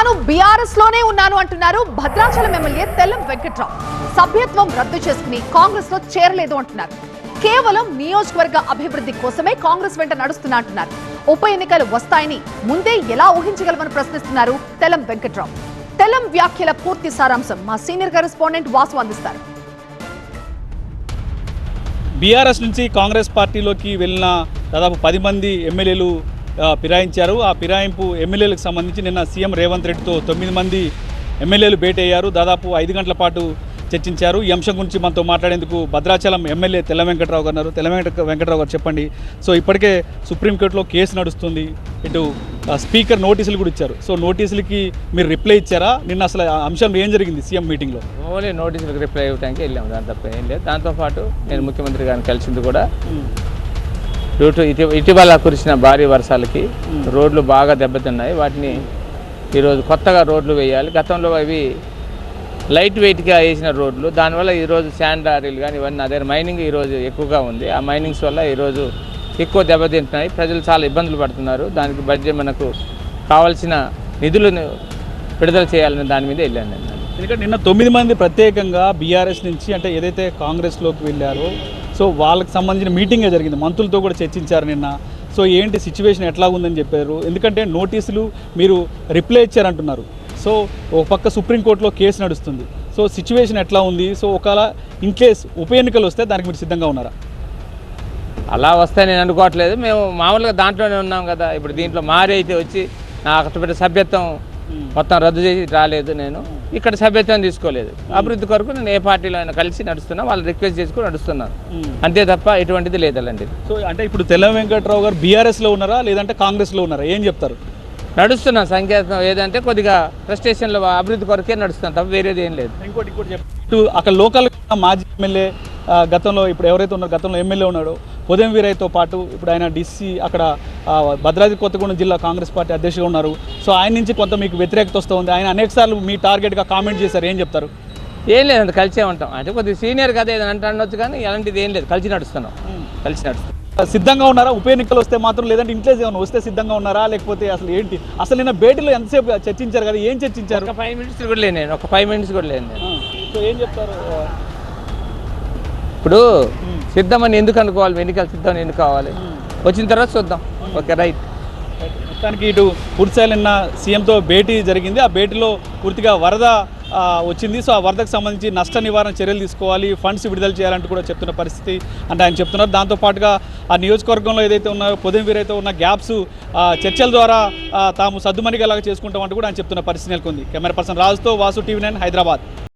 తాను బీఆర్ఎస్లోనే ఉన్నాను అంటున్నారు భద్రాచలం ఎమ్మెల్యే తెల్లం వెంకట్రావు. సభ్యత్వం రద్దు చేసుకుని కాంగ్రెస్లో చేరలేదు అంటున్నారు. కేవలం నియోజకవర్గ అభివృద్ధి కోసమే కాంగ్రెస్ వెంట నడుస్తున్నా అంటున్నారు. ఉప ఎన్నికలు వస్తాయని ముందే ఎలా ఊహించగలమని ప్రశ్నిస్తున్నారు తెల్లం వెంకట్రావు. తెల్లం వ్యాఖ్యల పూర్తి సారాంశం మా సీనియర్ కరెస్పాండెంట్ వాసు అందిస్తారు. బీఆర్ఎస్ నుంచి కాంగ్రెస్ పార్టీలోకి వెళ్ళిన దాదాపు పది మంది ఎమ్మెల్యేలు ఫిరాయించారు. ఆ ఫిరాయింపు ఎమ్మెల్యేలకు సంబంధించి నిన్న సీఎం రేవంత్ రెడ్డితో తొమ్మిది మంది ఎమ్మెల్యేలు భేటీ అయ్యారు దాదాపు ఐదు గంటల పాటు చర్చించారు. ఈ అంశం గురించి మనతో మాట్లాడేందుకు భద్రాచలం ఎమ్మెల్యే తెల్ల వెంకట్రావు గారు ఉన్నారు. తెల్ల వెంకట వెంకట్రావు గారు చెప్పండి. సో ఇప్పటికే సుప్రీంకోర్టులో కేసు నడుస్తుంది ఇటు స్పీకర్ నోటీసులు కూడా ఇచ్చారు. సో నోటీసులకి మీరు రిప్లై ఇచ్చారా? నిన్న అసలు ఆ అంశం ఏం జరిగింది సీఎం మీటింగ్లో? ఓన్లీ నోటీసులకు రిప్లై ఇవ్వడానికి వెళ్ళాము. దాని తప్ప ఏం లేదు. దాంతోపాటు నేను ముఖ్యమంత్రి గారిని కలిసింది కూడా ఇటు ఇటీ- ఇటీవల కురిసిన భారీ వర్షాలకి రోడ్లు బాగా దెబ్బతిన్నాయి. వాటిని ఈరోజు కొత్తగా రోడ్లు వేయాలి. గతంలో అవి లైట్ వెయిట్గా వేసిన రోడ్లు. దానివల్ల ఈరోజు శాండ్ లారీలు కానీ ఇవన్నీ అదే మైనింగ్ ఈరోజు ఎక్కువగా ఉంది. ఆ మైనింగ్స్ వల్ల ఈరోజు ఎక్కువ దెబ్బతింటున్నాయి. ప్రజలు చాలా ఇబ్బందులు పడుతున్నారు. దానికి బడ్జెట్ మనకు కావాల్సిన నిధులను విడుదల చేయాలని దాని మీద వెళ్ళాను నేను. ఎందుకంటే నిన్న తొమ్మిది మంది ప్రత్యేకంగా బీఆర్ఎస్ నుంచి అంటే ఏదైతే కాంగ్రెస్లోకి వెళ్ళారో సో వాళ్ళకి సంబంధించిన మీటింగే జరిగింది. మంత్రులతో కూడా చర్చించారు నిన్న. సో ఏంటి సిచ్యువేషన్ ఎట్లా ఉందని చెప్పారు. ఎందుకంటే నోటీసులు మీరు రిప్లై ఇచ్చారంటున్నారు. సో ఒక పక్క సుప్రీంకోర్టులో కేసు నడుస్తుంది. సో సిచ్యువేషన్ ఎట్లా ఉంది? సో ఒకవేళ ఇన్ కేస్ ఉప ఎన్నికలు వస్తే దానికి మీరు సిద్ధంగా ఉన్నారా? అలా వస్తే నేను అనుకోవట్లేదు. మేము మామూలుగా దాంట్లోనే ఉన్నాం కదా. ఇప్పుడు దీంట్లో మారి అయితే వచ్చి నా అక్కడ సభ్యత్వం మొత్తం రద్దు చేసి రాలేదు నేను. ఇక్కడ సభ్యత్వం తీసుకోలేదు. అభివృద్ధి కొరకు నేను ఏ పార్టీలో అయినా కలిసి నడుస్తున్నా వాళ్ళు రిక్వెస్ట్ చేసుకుని నడుస్తున్నాను. అంతే తప్ప ఎటువంటిది లేదండి సో అంటే ఇప్పుడు తెల్ల వెంకట్రావు గారు బీఆర్ఎస్లో ఉన్నారా లేదంటే కాంగ్రెస్లో ఉన్నారా? ఏం చెప్తారు? నడుస్తున్నా సంకేతం ఏదంటే కొద్దిగా ఫ్రస్ట్రేషన్లో అభివృద్ధి కొరకే నడుస్తున్నాను తప్ప వేరేది ఏం లేదు. ఇంకోటి ఇంకోటి ఇటు అక్కడ లోకల్ మాజీ ఎమ్మెల్యే గతంలో ఇప్పుడు ఎవరైతే ఉన్నారో గతంలో ఎమ్మెల్యే ఉన్నాడో ఉదయం వీరయ్యతో పాటు ఇప్పుడు ఆయన డిసి అక్కడ భద్రాద్రి కొత్తగూడెం జిల్లా కాంగ్రెస్ పార్టీ అధ్యక్షుడు ఉన్నారు. సో ఆయన నుంచి కొంత మీకు వ్యతిరేకత వస్తుంది ఆయన అనేక సార్లు మీ టార్గెట్గా కామెంట్ చేశారు. ఏం చెప్తారు? ఏం లేదండి కలిసే ఉంటాం. అంటే కొద్దిగా సీనియర్ కదా ఏదైనా అంటే అనొచ్చు కానీ అలాంటిది ఏం లేదు. కలిసి నడుస్తున్నాం. కలిసి నడుస్తున్నాం. సిద్ధంగా ఉన్నారా? ఉప ఎన్నికలు వస్తే మాత్రం లేదంటే ఇంట్లో ఏమైనా వస్తే సిద్ధంగా ఉన్నారా? లేకపోతే అసలు ఏంటి? అసలు నిన్న భేటీలో ఎంతసేపు చర్చించారు కదా? ఏం చర్చించారు? ఒక ఫైవ్ మినిట్స్ కూడా లేను నేను. ఒక ఫైవ్ మినిట్స్ కూడా లేను నేను. సో ఏం చెప్తారు? ఇప్పుడు సిద్ధమని ఎందుకు అనుకోవాలి? ఎన్నికలు సిద్ధం ఎందుకు కావాలి? వచ్చిన తర్వాత చూద్దాం. Okay right. మొత్తానికి ఇటు పూర్తిస్థాయిలో నిన్న సీఎంతో భేటీ జరిగింది. ఆ భేటీలో పూర్తిగా వరద వచ్చింది. సో ఆ వరదకు సంబంధించి నష్ట నివారణ చర్యలు తీసుకోవాలి ఫండ్స్ విడుదల చేయాలంటూ కూడా చెప్తున్న పరిస్థితి అంటే ఆయన చెప్తున్నారు. దాంతోపాటుగా ఆ నియోజకవర్గంలో ఏదైతే ఉన్నాయో పొదంవీరైతే ఉన్న గ్యాప్స్ చర్చల ద్వారా తాము తాము సద్దుమణిగేలాగా చేసుకుంటామంటూ కూడా ఆయన చెప్తున్న పరిస్థితి నెలకొంది. కెమెరా పర్సన్ రాజుతో వాసు టీవీ నైన్ హైదరాబాద్.